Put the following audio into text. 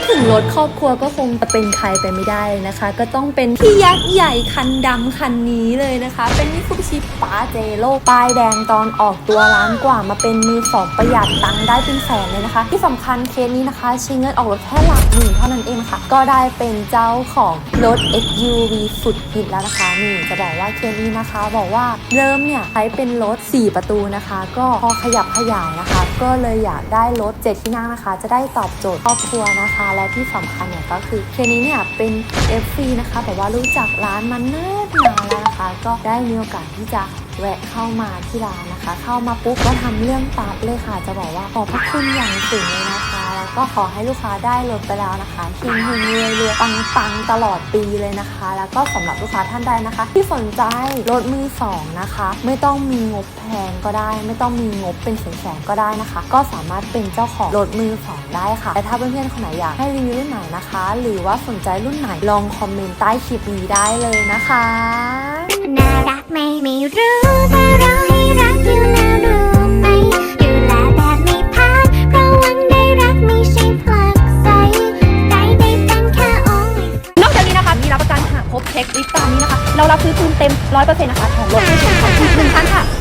ดถึงรถครอบครัวก็คงจะเป็นใครไปไม่ได้เลยนะคะ ก็ต้องเป็นพี่ยักษ์ใหญ่คันดำคันนี้เลยนะคะ เป็นมิ t ูบิชิปาเจโร่ป้ายแดงตอนออกตัวล้านกว่ามาเป็นมือสองประหยัดตังค์ได้เป็นแสนเลยนะคะ ที่สำคัญเคสนี้นะคะใช้เงินออกรถแค่หลักหมื่นเท่านั้นเองค่ะ ก็ได้เป็นเจ้าของรถ SUV สุดฮิตแล้วนะคะนี่จะบอกว่าเคสนี้นะคะ บอกว่าเริ่มเนี่ยใช้เป็นรถ 4 ประตูนะคะ ก็พอขยับขยายนะคะ ก็เลยอยากได้รถ 7 ที่นั่งนะคะ จะได้ตอบโจทย์ครอบครัวนะคะและที่สำคัญเนี่ยก็คือเคนี้เนี่ยเป็น FC นะคะแบบว่ารู้จักร้านมันเนิ่นนานแล้วนะคะ ก็ได้มีโอกาสที่จะแวะเข้ามาที่ร้านนะคะ เข้ามาปุ๊บก็ทำเรื่องปั๊บเลยค่ะ จะบอกว่าขอบพระคุณอย่างสูงเลยนะคะ ก็ขอให้ลูกค้าได้รถไปแล้วนะคะเฮงเฮงรวยรวยปังปังตลอดปีเลยนะคะ แล้วก็สำหรับลูกค้าท่านใดนะคะ ที่สนใจรถมือสองนะคะ ไม่ต้องมีงบแพงก็ได้ ไม่ต้องมีงบเป็นแสนๆก็ได้นะคะ ก็สามารถเป็นเจ้าของรถมือสองได้ค่ะแต่ถ้าเพื่อนๆคนไหนอยากให้รีวิวรุ่นไหนนะคะ หรือว่าสนใจรุ่นไหนลองคอมเมนต์ใต้คลิปนี้ได้เลยนะคะน่ารักไหมไม่รู้ ช็คลิปตามนี้นะคะ เรารับซื้อคืนเต็ม 100%นะคะของลดให้ถึงหนึ่งพันค่ะ